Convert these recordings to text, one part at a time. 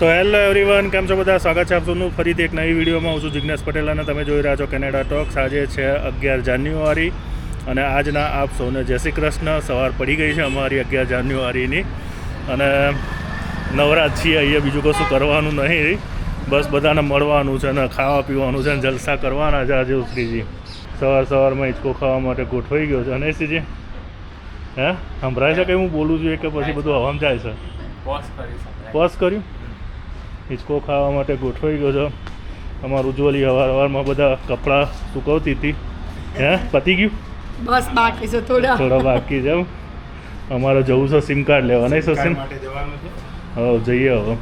તો hello everyone કેમ છો બધા? સ્વાગત છે આપ સૌનું ફરીથી એક નવી વિડીયોમાં. હું છું જિજ્ઞેશ પટેલ અને તમે જોઈ રહ્યા છો કેનેડા ટોક્સ. આજે છે અગિયાર જાન્યુઆરી અને આજના આપ સૌને જય શ્રી કૃષ્ણ. સવાર પડી ગઈ છે અમારી અગિયાર જાન્યુઆરીની અને નવરાત છીએ અહીંયા બીજું કશું કરવાનું નહીં. બસ બધાને મળવાનું છે ને ખાવા પીવાનું છે ને જલસા કરવાના છે આજે ઉતરીજી. સવાર સવારમાં હિંચકો ખાવા માટે ગોઠવાઈ ગયો છે. અને સીજી હે? સંભળાય છે કે હું બોલું છું કે પછી બધું હવામ જાય છે? કરી કર્યું? હિંચકો ખાવા માટે ગોઠવાઈ ગયો છો. અમારું ઉજ્જવલી હવાર હવારમાં બધા કપડાં સુકવતી હતી. હે? પતી ગયું? બસ બાકી છે થોડા. થોડા બાકી છે એમ. અમારે જવું છે સિમ કાર્ડ લેવા નહીં સિમ માટે જવાનું હવે જઈએ હવે.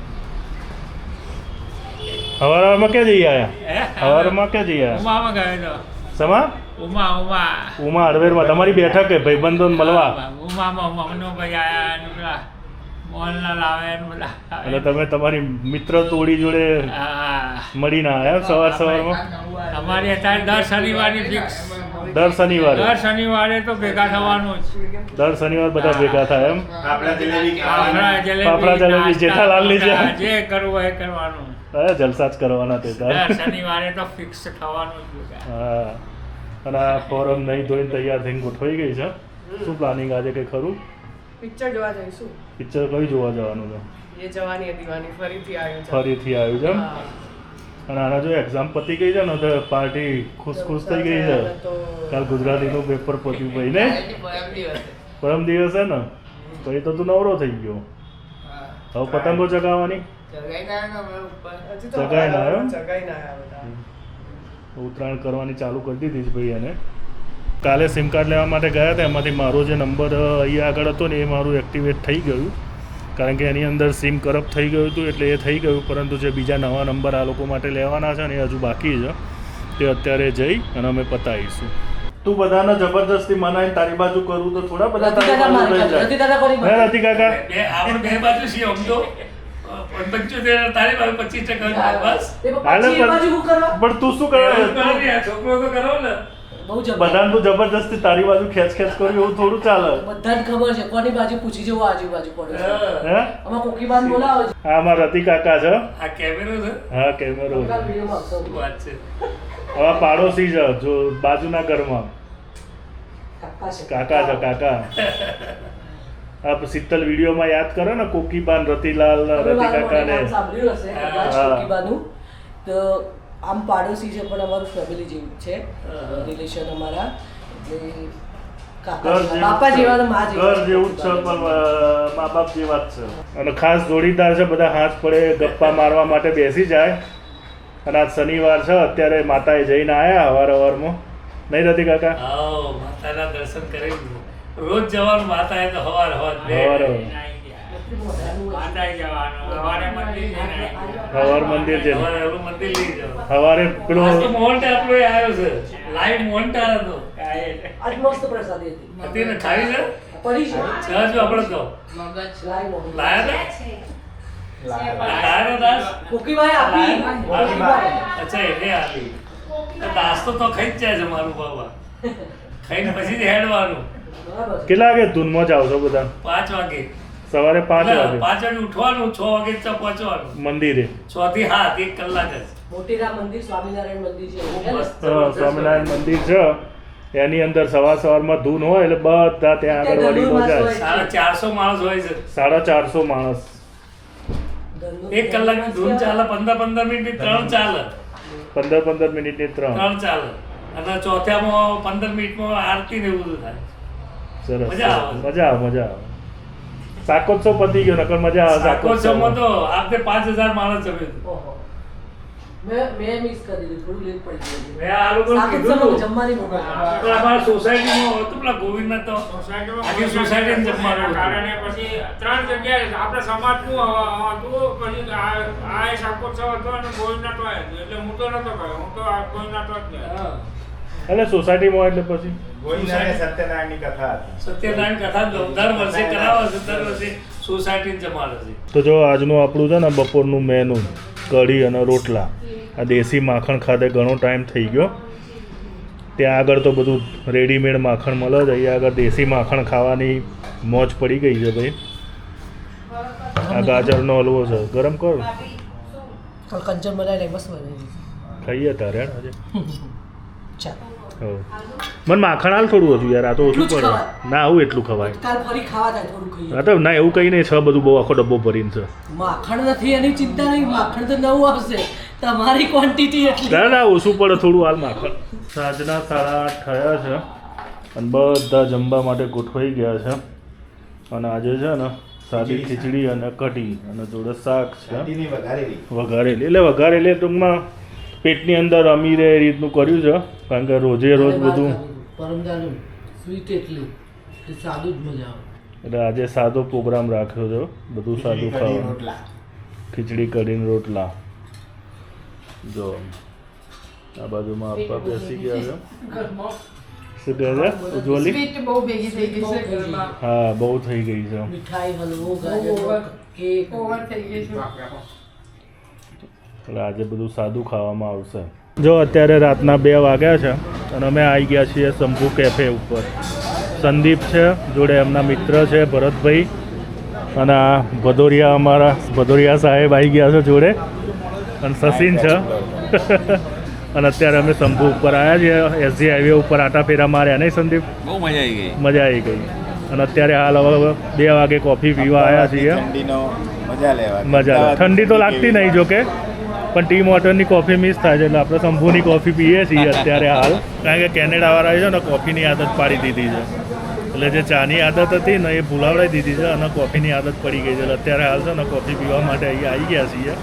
હવાર હવારમાં ક્યાં જઈએ આયા? હવારમાં ક્યાં જઈએ આયા? સમા? ઉમા ઉમા. ઉમા હળવેરમાં. તમારી બેઠક હે ભાઈબંધો મળવા. ઉમામાં ઉમા. મનોભાઈ આયા ને પેલા આવે ને બધા અને તમે તમારી મિત્ર તોડી જોડે મળીને આવ્યા એમ સવાર સવારમાં? અમારી અત્યારે દર શનિવારની ફિક્સ દર શનિવારે? દર શનિવારે તો ભેગા થવાનું જ. દર શનિવાર બધા ભેગા થાય એમ? ફાફડા જલેબી જેઠાલાલ. બધા જે. કરવું એ કરવાનું. અરે જલસા જ કરવાના તે દર શનિવારે તો ફિક્સ થવાનું જ હા. અને આ ફોરમ નહીં ધોઈને તૈયાર થઈને ગોઠવાઈ ગઈ છે? શું પ્લાનિંગ આજે કંઈ ખરું? પિક્ચર જોવા જઈશું. પિક્ચર કઈ જોવા જવાનું છે? એ જવાની દીવાની ફરીથી આવ્યું છે. ફરીથી આવ્યું છે. અને આના જો એક્ઝામ પતી ગઈ છે ને તો પાર્ટી ખુશ ખુશ થઈ ગઈ છે. કાલ ગુજરાતીનું પેપર પત્યું ભાઈ ને? પરમ દિવસે. છે ને? તો એ તો તું નવરો થઈ ગયો. હવે પતંગો ચગાવવાની? ચગાવી ના આવ્યો? જગાઈ ના આવ્યા? ઉત્તરાયણ કરવાની ચાલુ કરી દીધી છે ભાઈ એને. કાલે સિમ કાર્ડ લેવા માટે ગયા હતા એમાંથી મારો જે નંબર અહીંયા આગળ હતો ને એ મારું એક્ટિવેટ થઈ ગયું. કારણ કે એની અંદર સિમ કરપ્ટ થઈ ગયું હતું એટલે એ થઈ ગયું પરંતુ જે બીજા નવા નંબર આ લોકો માટે લેવાના છે ને એ હજુ બાકી છે તે અત્યારે જઈ અને અમે પતાવીશું. તું બધાને જબરદસ્તી મનાઈને તારી બાજુ કરું તો થોડા બધા તારી બાજુ રહી જાય. રતિ કાકા? બે આપણે બે બાજુ છીએ આમ તો પંચોતેર તારી બાજુ પચીસ ટકા બસ. હાલે પણ પણ તું શું કરે? છોકરો તો કરો ને. બધાને તો જબરજસ્તી તારી બાજુ ખેંચ ખેંચ કર્યું એવું થોડું ચાલે. બધાને ખબર છે કોની બાજુ પૂછી જવું આજુબાજુ પડે હા. હે? આમાં કોકી બાન બોલાવો છે. આ અમારા રતિ કાકા છે. આ કેમેરો છે? હા કેમેરો વાત છે? હવે પાડોશી છે જો બાજુના ઘરમાં. કાકા છે. કાકા છે કાકા. આ શીતલ વિડીયોમાં યાદ કરો ને કોકીબાન રતિલાલ ને રતિ કાકાને સાંભળ્યું હશે કોકીબાનું હા. તો આમ પાડોશી છે પણ અમારું ફેમિલી જેવું છે. રિલેશન અમારા. એટલે કાકા ઘર જેવા. જેવું બાપા જેવા મા ઘર જેવું જ છે પણ મા બાપ જેવા જ છે. અને ખાસ જોડીદાર છે બધા હાથ પડે ગપ્પા મારવા માટે બેસી જાય. અને આજ શનિવાર છે અત્યારે માતાએ જઈને આયા અવાર અવારમાં નહીં નથી કાકા? આવો માતાના દર્શન કરી રોજ જવાનું માતા તો હવાર. હવાર હવાર મંદિર છે પેલો તો આપણો આવ્યો છે. લાઈવ મોહનટાળ હતો. આજ મસ્ત પ્રસાદી હતી. હતી ખાવી છે? પડી છે. ચાલજો આપણે તો. લાઈ મોહન. લાયા હતા દાસ? કોકીબાએ આપી. અચ્છા એને આપી. નાસ્તો તો ખાઈ જ જાય છે મારું બાબા. ખાઈને પછી જ હેડવાનું. કેટલા વાગે ધૂનમાં જાવ છો બધા? પાંચ વાગે. સવારે પાંચ વાગે. પાછળ ઉઠવાનું છ વાગે પહોંચવાનું. મંદિરે. છ થી હાથ એક કલાક જ. મોટીરા મંદિર સ્વામિનારાયણ મંદિર છે. એવું બહુ છે ને? મસ્ત. હા, સ્વામિનારાયણ મંદિર છે. એની અંદર સવાર સવારમાં ધૂન હોય એટલે બધા ત્યાં આગળ વળી જાય સાડા ચારસો માણસ હોય છે. સાડા ચારસો માણસ. એક કલાકની ધૂન ચાલે પંદર પંદર મિનિટ ત્રણ ચાલે. પંદર પંદર મિનિટની ત્રણ. ત્રણ ચાલે. અને ચોથામાં પંદર મિનિટમાં આરતી ને એવું થાય. સરસ મજા આવે. મજા આવે મજા આવે. શાકોત્સવ પતી ગયો નકર મજા આવે શાકોત્સવમાં શાકોત્સવ તો આપણે પાંચ હજાર માણસ જમે ઓહો. મેં મેં મિસ કરી દીધું થોડું લેટ પડી ગયું મેં આ લોકોને કીધું જમવાની બહુ પણ અમારા સોસાયટીમાં હતું પેલા ગોવિંદના તો આખી સોસાયટીને જમવાનું હતું. કારણે પછી ત્રણ જગ્યાએ આપણે સમાજનું હ- હતું પછી આ આ એ શાકોત્સવ હતો અને ગોવિંદના હોય એટલે હું તો નતો ગયો. હું તો ગોવિંદના ગોવિંદનાથ જ ગયો. હા. એટલે સોસાયટીમાં એટલે પછી? સત્યનારાયણની કથા સત્યનારાયણ કથા દર વર્ષે કરાવે છે દર વર્ષે સોસાયટી જમાડે છે તો જો આજનું આપણું છે ને બપોરનું મેનુ કઢી અને રોટલા. આ દેશી માખણ ખાધે ઘણો ટાઈમ થઈ ગયો. ત્યાં આગળ તો બધું રેડીમેડ માખણ મળે છે. અહીંયા આગળ દેશી માખણ ખાવાની મોજ પડી ગઈ છે ભાઈ. આ ગાજરનો હલવો છે. ગરમ કરો. પણ કંચન બનાવીને મસ્ત ખાઈએ તારે આજે. ચાલો. મને માખણ હાલ થોડું હતું યાર આ તો ઓછું પડે. ના આવું એટલું ખવાય. કાલ ફરી ખાવા થાય થોડું ખાઈએ તો ના એવું કંઈ નહીં છ બધું બહુ આખો ડબ્બો ભરીને છે. માખણ નથી એની ચિંતા નહીં માખણ તો નવું આવશે. તમારી ક્વોન્ટિટી એટલી. ના ના ઓછું પડે થોડું હાલ માખણ. સાંજના સાડા આઠ થયા છે અને બધા જમવા માટે ગોઠવાઈ ગયા છે. અને આજે છે ને સાદી ખીચડી અને કઢી અને જોડે શાક છે. વઘારેલી. એટલે વઘારેલી ટૂંકમાં પેટની અંદર અમી રહે એ રીતનું કર્યું છે કારણ કે રોજે રોજ બધું સ્વીટ એટલી સાદું જ મજા આવે. એટલે આજે સાદો પ્રોગ્રામ રાખ્યો છે બધું સાદું ખાવાનું. ખીચડી કરીને રોટલા. જો આ બાજુમાં આપવા બેસી ગયા છે. શું કહે ઉજ્જવલી? હા બહુ થઈ ગઈ છે. મીઠાઈ હલવો ગાજર કેક ઓવર થઈ ગઈ છે. એટલે આજે બધું સાદું ખાવામાં આવશે. જો અત્યારે રાતના બે વાગ્યા છે અને અમે આવી ગયા છીએ શંભુ કેફે ઉપર. સંદીપ છે જોડે એમના મિત્ર છે ભરતભાઈ. અને આ ભદોરિયા અમારા ભદોરિયા સાહેબ આવી ગયા છે જોડે. અને સસીન છે. અને અત્યારે અમે શંભુ ઉપર આવ્યા છીએ. એસજી હાઈવે ઉપર આટા ફેરા માર્યા નહીં સંદીપ? બહુ મજા આવી ગઈ. મજા આવી ગઈ. અને અત્યારે હાલ હવે બે વાગે કોફી પીવા આવ્યા છીએ. મજા લેવા. મજા ઠંડી તો લાગતી નહીં જોકે પણ ટી મોટરની કોફી મિસ થાય છે એટલે આપણે શંભુની કોફી પીએ છીએ અત્યારે હાલ. કારણ કે કેનેડાવાળાએ છે ને કોફીની આદત પાડી દીધી છે. એટલે જે ચાની આદત હતી ને એ ભૂલાવડાવી દીધી છે અને કોફીની આદત પડી ગઈ છે. એટલે અત્યારે હાલ છે ને કોફી પીવા માટે અહીંયા આવી ગયા છીએ.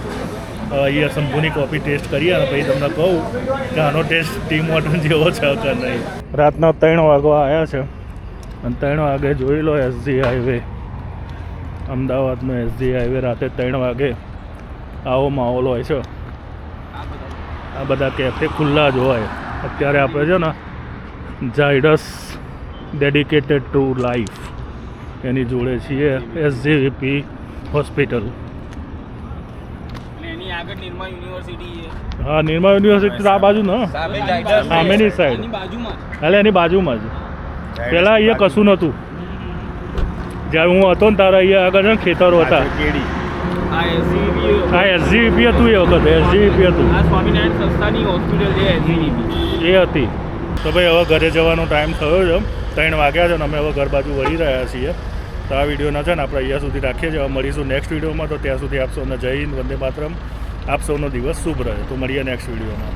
અહીંયા શંભુની કોફી ટેસ્ટ કરીએ અને પછી તમને કહું કે આનો ટેસ્ટ ટી મોટર જેવો છે કે નહીં. રાતના ત્રણ વાગવા આવ્યા છે. અને ત્રણ વાગે જોઈ લો એસજી હાઈવે અમદાવાદનો એસજી હાઈવે રાતે ત્રણ વાગે આવો માહોલ હોય છે. આ બધા કેફે ખુલ્લા જ હોય. અત્યારે આપણે છે ને ઝાયડસ ડેડિકેટેડ ટુ લાઈફ એની જોડે છીએ એસજીવીપી હોસ્પિટલ અને એની આગળ નિર્મા યુનિવર્સિટી છે. હા નિર્મા યુનિવર્સિટી આ બાજુ ને? સામેની સાઈડ એની બાજુમાં જ. એટલે એની બાજુમાં જ. પહેલાં અહીંયા કશું નહોતું. જ્યારે હું હતો ને તારા અહીંયા આગળ છે ને ખેતરો હતા. કેડી. આ એસજીવીપી હતું એ વખતે એસજીવીપી હતું. આ સ્વામિનારાયણ સંસ્થાની હોસ્પિટલ જે એસજીવીપી એ હતી. તો ભાઈ હવે ઘરે જવાનો ટાઈમ થયો છે ત્રણ વાગ્યા છે અને અમે હવે ઘર બાજુ વળી રહ્યા છીએ. તો આ વિડીયોના છે ને આપણે અહીંયા સુધી રાખીએ છીએ. હવે મળીશું નેક્સ્ટ વિડીયોમાં. તો ત્યાં સુધી આપ સૌને જય હિન્દ વંદે માતરમ. આપ સૌનો દિવસ શુભ રહે. તો મળીએ નેક્સ્ટ વિડીયોમાં.